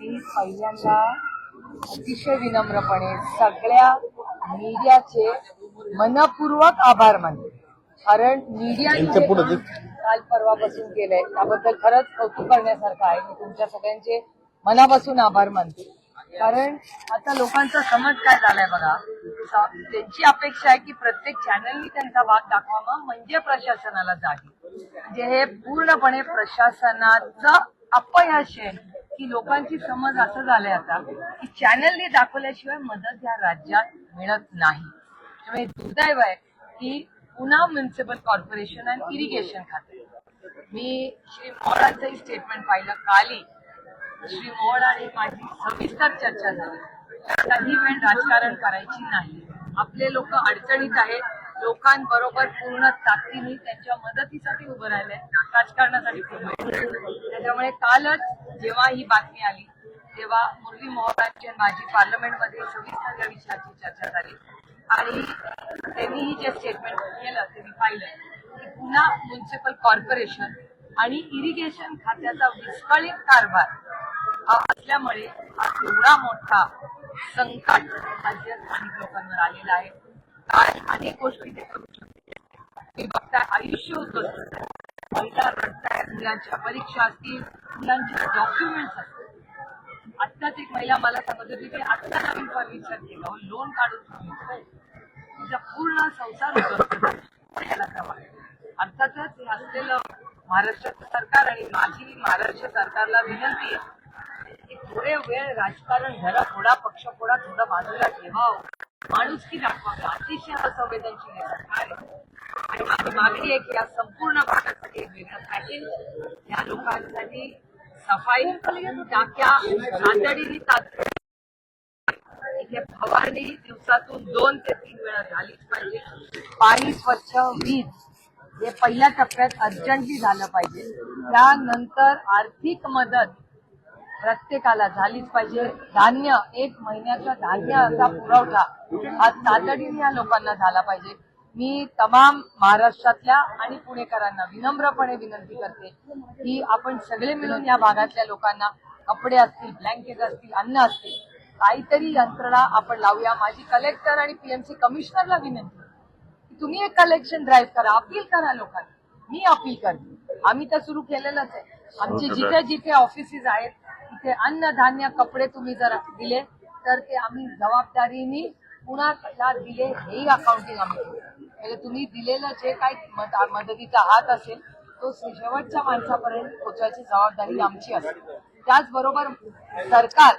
मी पहिल्यांदा अतिशय विनम्रपणे सगळ्या मीडियाचे मनपूर्वक आभार मानते. कारण मीडियाने काल परवापासून केलंय. त्याबद्दल खरंच कौतुक करण्यासारखं आहे. मी तुमच्या सगळ्यांचे मनापासून आभार मानते. कारण आता लोकांचा समज काय झालाय बघा. त्यांची अपेक्षा आहे की प्रत्येक चॅनलनी त्यांचा भाग दाखवावा म्हणजे प्रशासनाला जागे. म्हणजे हे पूर्णपणे प्रशासनाचं अपयश आहे. की लोकांची समज असं झालंय आता की चॅनलने दाखवल्याशिवाय मदत या राज्यात मिळत नाही. त्यामुळे दुर्दैव आहे की पुन्हा म्युन्सिपल कॉर्पोरेशन अँड इरिगेशन खाते. मी श्री मोहळांचंही स्टेटमेंट पाहिलं काली श्री मोहोळ आणि माझी सविस्तर चर्चा झाली. काही वेळ राजकारण करायची नाही. आपले लोक अडचणीत आहेत. लोकांबरोबर पूर्ण ताकदीने त्यांच्या मदतीसाठी उभं राहिले राजकारणासाठी त्याच्यामुळे कालच जेव्हा ही बातमी आली तेव्हा मुरली मोहळांची माजी माझी पार्लमेंटमध्ये चोवीस या विषयाची चर्चा झाली. आणि त्यांनीही जे स्टेटमेंट केलं ते मी पाहिलं की पुन्हा म्युन्सिपल कॉर्पोरेशन आणि इरिगेशन खात्याचा विस्कळीत कारभार हा असल्यामुळे हा एवढा मोठा संकट राज्यात स्थानिक लोकांवर आलेला आहे. काय अनेक गोष्टी ते करू शकते. मी बघताय आयुष्य होतं. महिला रडताय मुलांच्या परीक्षा असतील मुलांचे डॉक्युमेंट्स असतील. आत्ताच एक महिला मला सांगत होती की आत्ता नवीन फर्निचर केलं लोन काढून तिचा पूर्ण संसार याला अर्थातच हे असलेलं महाराष्ट्र सरकार आणि माझी महाराष्ट्र सरकारला विनंती आहे की थोडे वेळ राजकारण झाला थोडा पक्ष थोडा थोडा बाजूला ठेवावं. माणुसकी दाखवावी. अतिशय असंवेदनशील सरकार आहे. आणि माझी मागणी आहे की या संपूर्ण भागासाठी वेगळं पॅकेज या लोकांसाठी सफाई टाक्या तातडीने तात्काळ इथे फवारणी दिवसातून दोन ते तीन वेळा झालीच पाहिजे. पाणी स्वच्छ वीज हे पहिल्या टप्प्यात अर्जंटली झालं पाहिजे. त्यानंतर आर्थिक मदत प्रत्येकाला झालीच पाहिजे. धान्य एक महिन्याचा धान्याचा पुरवठा हा तातडीने या लोकांना झाला पाहिजे. मी तमाम महाराष्ट्रातल्या आणि पुणेकरांना विनम्रपणे विनंती करते की आपण सगळे मिळून या भागातल्या लोकांना कपडे असतील ब्लँकेट असतील अन्न असतील काहीतरी यंत्रणा आपण लावूया. माझी कलेक्टर आणि पीएमसी कमिशनरला विनंती की तुम्ही एक कलेक्शन ड्राईव्ह करा अपील करा लोकांना. मी अपील करते. आम्ही तर सुरू केलेलंच आहे. आमचे जिथे जिथे ऑफिसेस आहेत ते अन्न धान्य कपडे तुम्ही जर दिले तर ते आम्ही जबाबदारीने कुणाला दिले हेही अकाउंटिंग आम्ही म्हणजे तुम्ही दिलेलं जे काही मदतीचा हात असेल तो शेवटच्या माणसापर्यंत पोहोचवायची जबाबदारी आमची असते त्याचबरोबर सरकार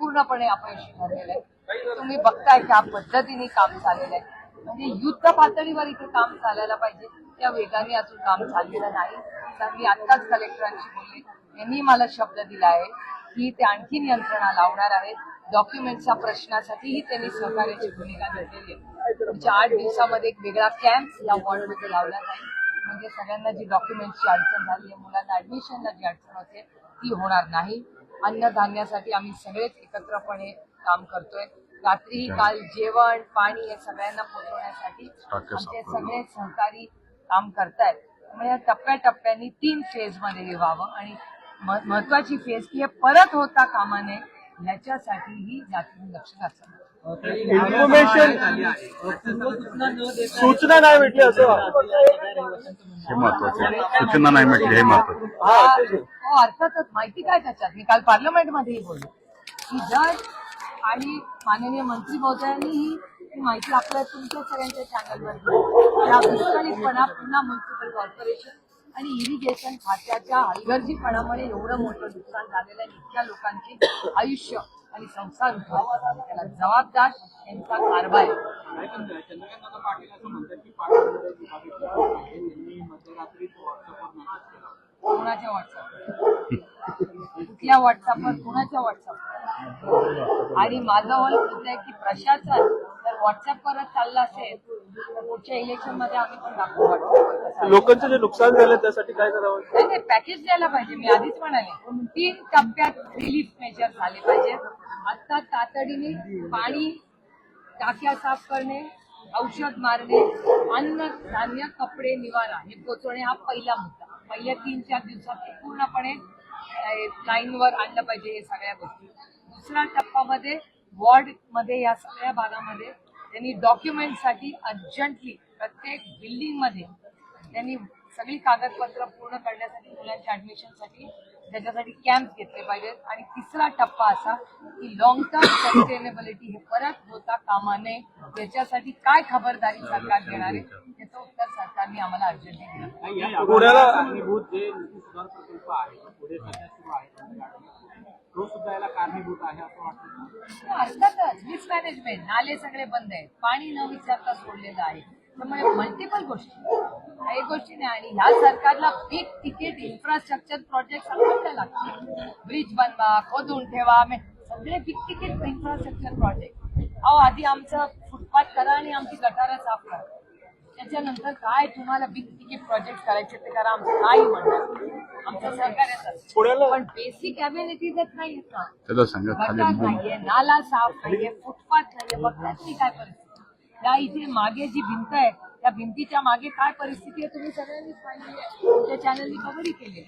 पूर्णपणे अपयशी ठरलेलं आहे. तुम्ही बघताय त्या पद्धतीने काम चाललेलं आहे. म्हणजे युद्ध पातळीवर इथे काम चालायला पाहिजे त्या वेगाने अजून काम झालेलं नाही. तर मी आत्ताच कलेक्टरांशी बोलले यांनी मला शब्द दिला आहे की ते आणखीन यंत्रणा लावणार आहेत. डॉक्युमेंटच्या प्रश्नासाठीही त्यांनी सहकार्याची भूमिका घेतलेली आहे. पुढच्या आठ दिवसामध्ये एक वेगळा कॅम्प या वॉर्डमध्ये लावला जाईल म्हणजे सगळ्यांना जी डॉक्युमेंटची अडचण झाली आहे मुलांना ऍडमिशनला जी अडचण होते ती होणार नाही. अन्नधान्यासाठी आम्ही सगळेच एकत्रपणे काम करतोय. रात्री काल जेवण पाणी हे सगळ्यांना पोहोचवण्यासाठी आमचे सगळे सहकारी काम करतायत. त्यामुळे या टप्प्याटप्प्याने तीन फेजमध्ये हे व्हावं आणि महत्वाची फेज की हे परत होता कामा नये ह्याच्यासाठीही जातीने लक्ष घातलं. इन्फॉर्मेशन सूचना नाही भेटली असं हे महत्वाचं सूचना नाही म्हटली हे महत्वाचं हा, हो अर्थातच माहिती काय त्याच्यात? मी काल पार्लमेंटमध्येही बोललो. की जर आणि माननीय मंत्री महोदयांनी ही माहिती आपल्या तुमच्या सगळ्यांच्या चॅनलवर. या विस्कळीतपणा पुन्हा म्युन्सिपल कॉर्पोरेशन आणि इरिगेशन खात्याच्या हलगर्जीपणामुळे एवढं मोठं नुकसान झालेलं आहे. इतक्या लोकांचे आयुष्य आणि संसार त्याला जबाबदार यांचा कारभार चंद्रकांत पाटील असं म्हणतात की कोणाच्या व्हॉट्सअप कुठल्या व्हॉट्सअपवर कुणाच्या व्हॉट्सअप आणि माझं म्हणत होत आहे की प्रशासन जर व्हॉट्सअपवरच चाललं असेल पुढच्या इलेक्शनमध्ये आम्ही पण दाखवू लोकांचं जे नुकसान झालं त्यासाठी काय करावं? नाही नाही पॅकेज द्यायला पाहिजे. मी आधीच म्हणाले तीन टप्प्यात रिलीफ मेजर झाले पाहिजे? आता तातडीने पाणी टाक्या साफ करणे औषध मारणे अन्न धान्य कपडे निवारा हे पोचवणे हा पहिला मुद्दा. पहिल्या तीन चार दिवसात पूर्णपणे लाईनवर आणलं पाहिजे हे सगळ्या गोष्टी. दुसऱ्या टप्प्यामध्ये वॉर्डमध्ये या सगळ्या भागामध्ये त्यांनी डॉक्युमेंटसाठी अर्जंटली प्रत्येक बिल्डिंगमध्ये त्यांनी सगळी कागदपत्र पूर्ण करण्यासाठी मुलांच्या ॲडमिशनसाठी त्याच्यासाठी कॅम्प घेतले पाहिजेत आणि तिसरा टप्पा असा की लॉंग टर्म सस्टेनेबिलिटी हे परत होता कामा नये याच्यासाठी काय खबरदारी सरकार घेणार आहे याचं उत्तर सरकारने आम्हाला अर्जंटली दिलं पुढे सध्या सुरू आहे तो सुद्धा याला कारणीभूत आहे असं वाटतं हो, अर्थातच. मिसमॅनेजमेंट नाले सगळे बंद आहेत. पाणी न विचारता सोडलेलं आहे. त्यामुळे मल्टिपल गोष्टी. काही गोष्टी नाही. आणि ह्या सरकारला बिग तिकीट इन्फ्रास्ट्रक्चर प्रोजेक्ट सांगायला लागतात ब्रिज बनवा खोदून ठेवा. सगळे बिग तिकीट इन्फ्रास्ट्रक्चर प्रोजेक्ट अहो आधी आमचं फुटपाथ करा आणि आमची गटारं साफ करा. त्याच्यानंतर काय तुम्हाला बिग तिकीट प्रोजेक्ट करायचे ते करा. आमचं काही म्हणणार आमचं पण बेसिक ना त्याला सांगा गटार नाहीये नाला साफ नाहीये फुटपाथ नाहीये. काय परिस्थिती त्या इथे मागे जी भिंत आहे त्या भिंतीच्या मागे काय परिस्थिती आहे तुम्ही सगळ्यांनीच पाहिली आहे. तुमच्या चॅनलनी कव्हरही केली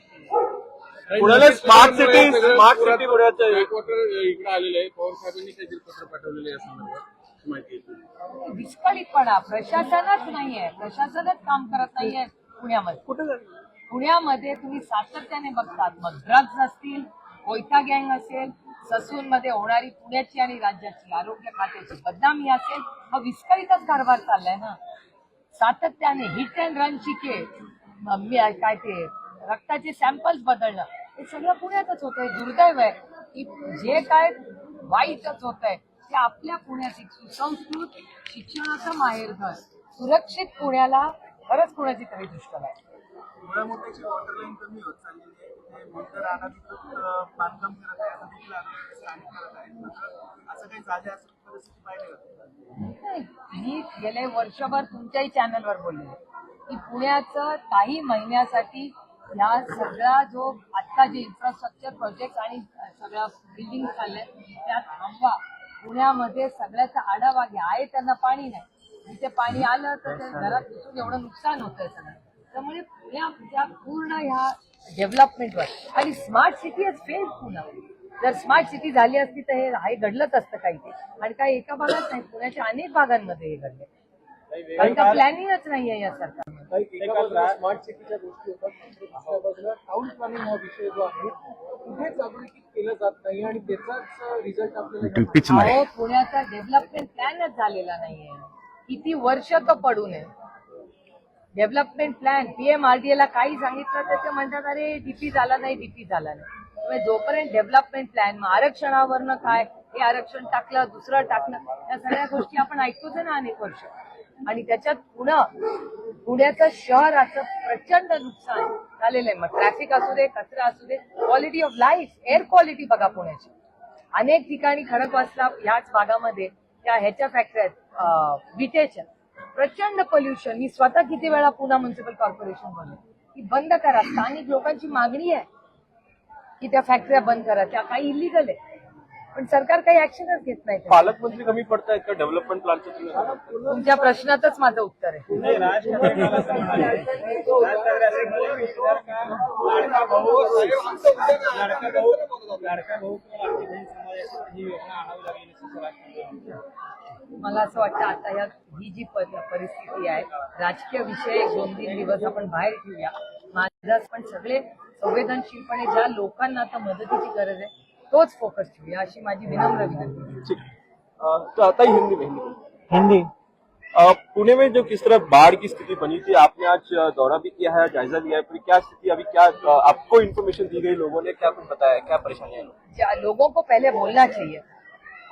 पुण्याला स्मार्ट सिटी स्मार्ट सिटी पुण्याचं. इकडे आलेले आहे. पवार साहेबांनी काहीतरी पत्र पाठवलेलं आहे या संदर्भात. विस्कळीतपणा. प्रशासनच नाहीये. प्रशासनच काम करत नाहीये पुण्यामध्ये. कुठे पुण्यामध्ये तुम्ही सातत्याने बघतात. मग ड्रग्ज असतील कोयता गँग असेल ससून मध्ये होणारी पुण्याची आणि राज्याची आरोग्य खात्याची बदनामी असेल हा विस्कळीतच कारभार चाललाय ना. सातत्याने हिट अँड रनची म- मी- काय ते रक्ताचे सॅम्पल्स बदलणं हे सगळं पुण्यातच होतंय. दुर्दैव आहे की जे काय वाईटच होत आहे ते आपल्या पुण्यात एक सुसंस्कृत शिक्षणाचं माहेरघर सुरक्षित पुण्याला खरंच कुणाची तरी दुष्काळ आहे. मुळामुठ्याची वॉटर लाईन कमी होत चाललेली आहे. ते मोठं अनाधिकृत अं, बांधकाम करत आहे असं देखील आरोग्य स्थानिक करत आहेत मात्र असं काही झाले असं परिस्थिती पाहिली होती. नाही, मी गेले वर्षभर तुमच्याही चॅनलवर बोलले. की पुण्याचं काही महिन्यासाठी ह्या सगळा जो आता जे इन्फ्रास्ट्रक्चर प्रोजेक्ट आणि सगळ्या बिल्डिंग चालल्या त्या थांबवा. पुण्यामध्ये सगळ्याचा आढावा घ्या. आहे त्यांना पाणी नाही. तिथे पाणी आलं तर ते घरात घुसून एवढं नुकसान होतंय सगळं. त्यामुळे पुण्याच्या पूर्ण ह्या डेव्हलपमेंटवर आणि स्मार्ट सिटी इज फेल पुन्हा जर स्मार्ट सिटी झाली असती तर हे हे घडलंच असतं काही ते. आणि काही एका भागात नाही पुण्याच्या अनेक भागांमध्ये हे घडले कारण का प्लॅनिंगच नाहीये या सरकारमध्ये. काही एका बाजूला स्मार्ट सिटीच्या गोष्टी होतात टाउन प्लॅनिंग हा विषय जो आहे केलं जात नाही आणि त्याचाच रिझल्ट आपल्याला अहो पुण्याचा डेव्हलपमेंट प्लॅनच झालेला नाहीये. किती वर्ष तो पडून आहे डेव्हलपमेंट प्लॅन पीएमआरडीए ला काही सांगितलं तर ते म्हणतात अरे डीपी झाला नाही डीपी झाला नाही. जोपर्यंत डेव्हलपमेंट प्लॅन मग आरक्षणावरनं काय हे आरक्षण टाकलं दुसरं टाकलं या सगळ्या गोष्टी आपण ऐकतोच ना अनेक वर्ष. आणि त्याच्यात पुणं पुण्याचं शहराचं प्रचंड नुकसान. झालेलं आहे. मग ट्रॅफिक असू दे कचरा असू दे quality of life air quality बघा पुण्याची. अनेक ठिकाणी खडकवासला याच भागामध्ये त्या ह्याच्या फॅक्टरी आहेत विटेच्या. प्रचंड पोल्युशन मी स्वतः किती वेळा पुन्हा म्युन्सिपल कॉर्पोरेशन बोलले की बंद करा. स्थानिक लोकांची मागणी आहे की त्या फॅक्टऱ्या बंद करा. त्या काही इलिगल आहे. पण सरकार काही ऍक्शनच घेत नाही. पालकमंत्री कमी पडतायत का डेव्हलपमेंट प्लॅनचं तुम्ही तुमच्या प्रश्नातच माझं उत्तर आहे राज ठाकरेंना सांगितलं. राज ठाकरे असे बोलले की जर का लाडका भाऊ लाडका भाऊ लाडका भाऊ किंवा लाडकी बहीण समाजाची ही योजना आणावी लागेल असं राज ठाकरे म्हणतात. मला असं वाटतं आता या ही जी परिस्थिती आहे राजकीय विषय दोन तीन दिवस आपण बाहेर ठेवूया माझा पण सगळे संवेदनशीलपणे ज्या लोकांना आता मदतीची गरज आहे तोच फोकस ठेवूया अशी माझी विनम्र विनंती. आहे. ठीक. अं, तो आता ही हिंदी में हिंदी. में। हिंदी अ, पुणे में जो किस तरह बाढ़ की स्थिति बनी थी आपने आज अ, दौरा भी किया है जायजा लिया है फिर क्या स्थिति अभी क्या अ, आपको इन्फॉर्मेशन दी गई लोगों ने क्या कुछ बताया क्या परेशानी है? जा- लोगों को पहले बोलना चाहिए।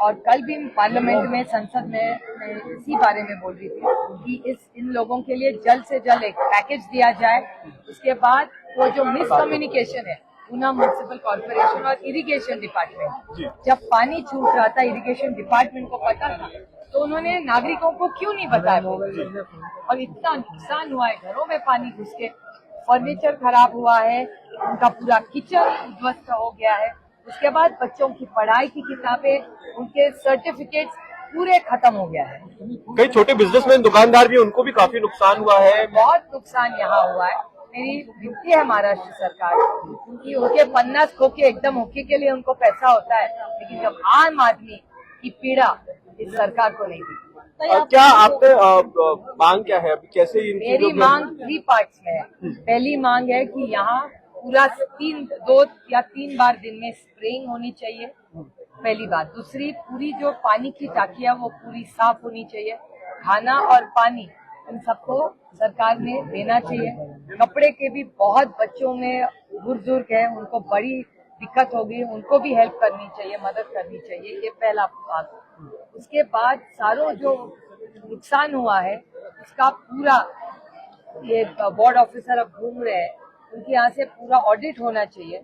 और कल भी पार्लियामेंट में संसद में मैं इसी बारे में बोल रही थी कि इस इन लोगों के लिए जल्द से जल्द एक पैकेज दिया जाए। उसके बाद वो जो मिसकम्युनिकेशन है पूना म्यूनसिपल कॉर्पोरेशन और इरिगेशन डिपार्टमेंट जब पानी छूट रहा था इरिगेशन डिपार्टमेंट को पता था तो उन्होंने नागरिकों को क्यों नहीं बताया? और इतना नुकसान हुआ है घरों में पानी घुस के। फर्नीचर खराब हुआ है उनका पूरा किचन उद्ध्वस्त हो गया है। उसके बाद बच्चों की पढ़ाई की किताबें उनके सर्टिफिकेट्स पूरे खत्म हो गया है। कई छोटे बिजनेसमैन दुकानदार भी उनको भी काफ़ी नुकसान हुआ है। बहुत नुकसान यहाँ हुआ है। मेरी विनती है महाराष्ट्र सरकार की। उनके पन्नास खोके एकदम होके के लिए उनको पैसा होता है। लेकिन जब आम आदमी की पीड़ा इस सरकार को नहीं दी अ, क्या आपने मांग क्या है? अभी कैसे इन मेरी मांग थ्री पार्ट में है। पहली मांग है कि यहाँ पूरा तीन दो या तीन बार दिन में स्प्रेइंग होनी चाहिए। पहली बात। दूसरी पूरी जो पानी की टाकियाँ वो पूरी साफ़ होनी चाहिए। खाना और पानी इन सबको सरकार ने देना चाहिए। कपड़े के भी बहुत बच्चों में बुज़ुर्ग है उनको बड़ी दिक्कत होगी उनको भी हेल्प करनी चाहिए मदद करनी चाहिए ये पहला बात। उसके बाद सारों जो नुकसान हुआ है उसका पूरा ये बोर्ड ऑफिसर अब घूम रहे हैं उनके यहाँ से पूरा ऑडिट होना चाहिए।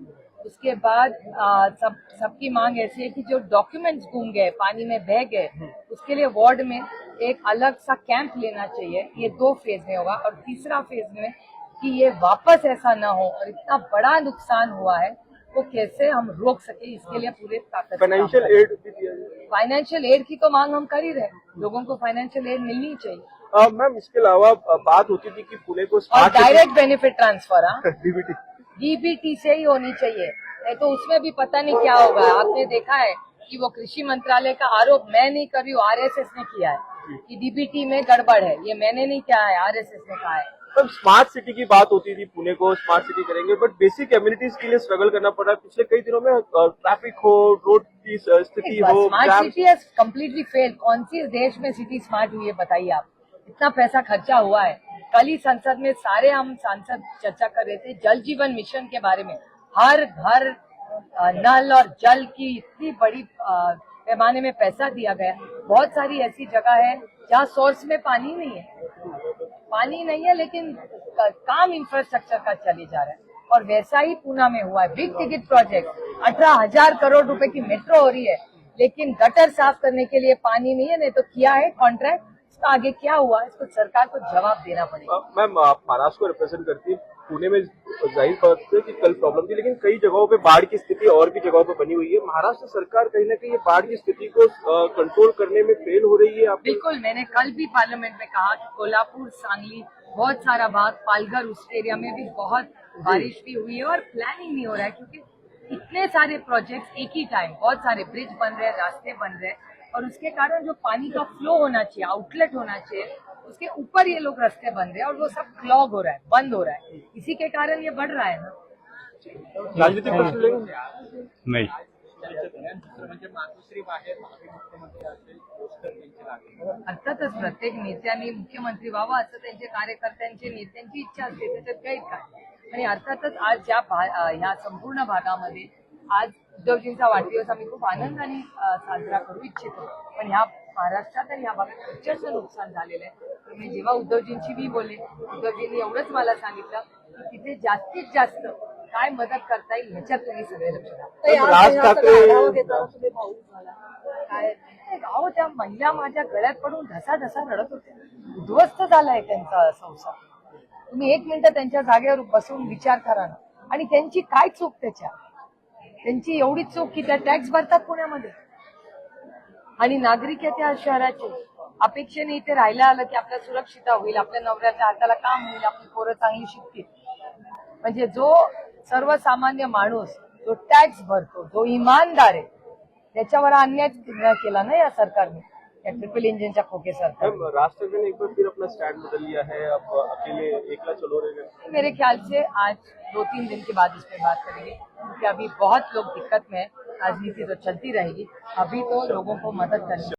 उसके बाद आ, सब सबकी मांग ऐसी है कि जो डॉक्यूमेंट्स घूम गए पानी में बह गए उसके लिए वार्ड में एक अलग सा कैंप लेना चाहिए। ये दो फ़ेज़ में होगा और तीसरा फ़ेज़ में कि ये वापस ऐसा ना हो और इतना बड़ा नुकसान हुआ है वो कैसे हम रोक सके? इसके लिए पूरे ताकत फाइनेंशियल एड फाइनेंशियल एड की तो मांग हम कर ही रहे लोगों को फाइनेंशियल एड मिलनी चाहिए। मैम इसके अलावा बात होती थी कि पुणे को और direct benefit transfer DBT DBT से ही होनी चाहिए। तो उसमें भी पता नहीं क्या होगा। आपने देखा है कि वो कृषि मंत्रालय का आरोप मैं नहीं कर रही हूँ आरएसएस ने किया है। कि डीबीटी में गड़बड़ है। ये मैंने नहीं किया है आरएसएस ने कहा है। तब स्मार्ट सिटी की बात होती थी पुणे को स्मार्ट सिटी करेंगे बट बेसिक कम्युनिटीज के लिए स्ट्रगल करना पड़। रहा है पिछले कई दिनों में ट्रैफ़िक हो रोड की स्थिति हो स्मार्ट सिटी कम्प्लीटली फेल कौन सी देश में सिटी स्मार्ट हुई है बताइए आप। इतना पैसा खर्चा हुआ है। कल ही संसद में सारे हम सांसद चर्चा कर रहे थे जल जीवन मिशन के बारे में। हर घर नल और जल की इतनी बड़ी पैमाने में पैसा दिया गया बहुत सारी ऐसी जगह है जहाँ सोर्स में पानी नहीं है। पानी नहीं है, लेकिन काम इंफ्रास्ट्रक्चर का चले जा रहा है। और वैसा ही पूना में हुआ है। बिग टिकट प्रोजेक्ट अठारह हज़ार करोड़ रुपए की मेट्रो हो रही है। लेकिन गटर साफ़ करने के लिए पानी नहीं है, नहीं तो किया है कॉन्ट्रैक्ट इसका आगे क्या हुआ? इसको सरकार को जवाब देना पड़ेगा। मैम, आप महाराष्ट्र को रिप्रेजेंट करती है? पुणे में ज़ाहिर बात है कि कल प्रॉब्लम थी लेकिन कई जगहों पे बाढ़ की स्थिति और भी जगहों पे बनी हुई है। महाराष्ट्र सरकार कहीं ना कहीं ये बाढ़ की स्थिति को कंट्रोल करने में फेल हो रही है। आपको बिल्कुल मैंने कल भी पार्लियामेंट में कहा कि कोल्हापुर सांगली बहुत सारा भाग पालघर उस एरिया में भी बहुत बारिश भी हुई है और प्लानिंग नहीं हो रहा है क्योंकि इतने सारे प्रोजेक्ट्स एक ही टाइम बहुत सारे ब्रिज बन रहे हैं रास्ते बन रहे हैं और उसके कारण जो पानी का फ्लो होना चाहिए आउटलेट होना चाहिए उसके ऊपर ये लोग रास्ते बन रहे हैं और वो सब क्लॉग हो रहा है बंद हो रहा है। इसी के कारण ये बढ़ रहा है ना। राजनीतिक नाही। अर्थातच प्रत्येक नेत्याने मुख्यमंत्री व्हावा असं त्यांचे कार्यकर्त्यांची नेत्यांची इच्छा असते त्याच्यात काही काय आणि अर्थातच आज ज्या ह्या संपूर्ण भागामध्ये आज उद्धवजींचा वाढदिवस आम्ही खूप आनंदाने साजरा करू इच्छितो. पण ह्या महाराष्ट्रात आणि ह्या भागात प्रचंड नुकसान झालेलं आहे. मी जेव्हा उद्धवजींशी मी बोलले उद्धवजींनी एवढंच मला सांगितलं की तिथे जास्तीत जास्त काय मदत करता येईल ह्याच्यात तुम्ही सगळे लक्ष द्या. अहो त्या महिला माझ्या गळ्यात पडून ढसा ढसा रडत होत्या. उद्ध्वस्त झालाय त्यांचा संसार. तुम्ही एक मिनिट त्यांच्या जागेवर बसून विचार करा ना. आणि त्यांची काय चूक त्याच्या? त्यांची एवढी चूक की त्या टॅक्स भरतात पुण्यामध्ये. आणि नागरिक आहे त्या शहराचे. अपेक्षेने इथे राहायला आलं की आपल्या सुरक्षिता होईल आपल्या नवऱ्याच्या हाताला काम होईल आपली पोरं चांगली शिकतील. म्हणजे जो सर्वसामान्य माणूस जो टॅक्स भरतो जो इमानदार आहे त्याच्यावर अन्याय केला ना या सरकारने? या ट्रिपल इंजिनच्या खोके सरकार मैम राज ठाकरे ने एक बार फिर अपना स्टैंड बदल लिया है अब अकेले एकला चलो रहे हैं. मेरे ख्याल से आज दो तीन दिन के बाद इस पर बात करेंगे क्योंकि अभी बहुत लोग दिक्कत में हैं। राजनीति तो चलती रहेगी अभी तो लोगों को मदद करनी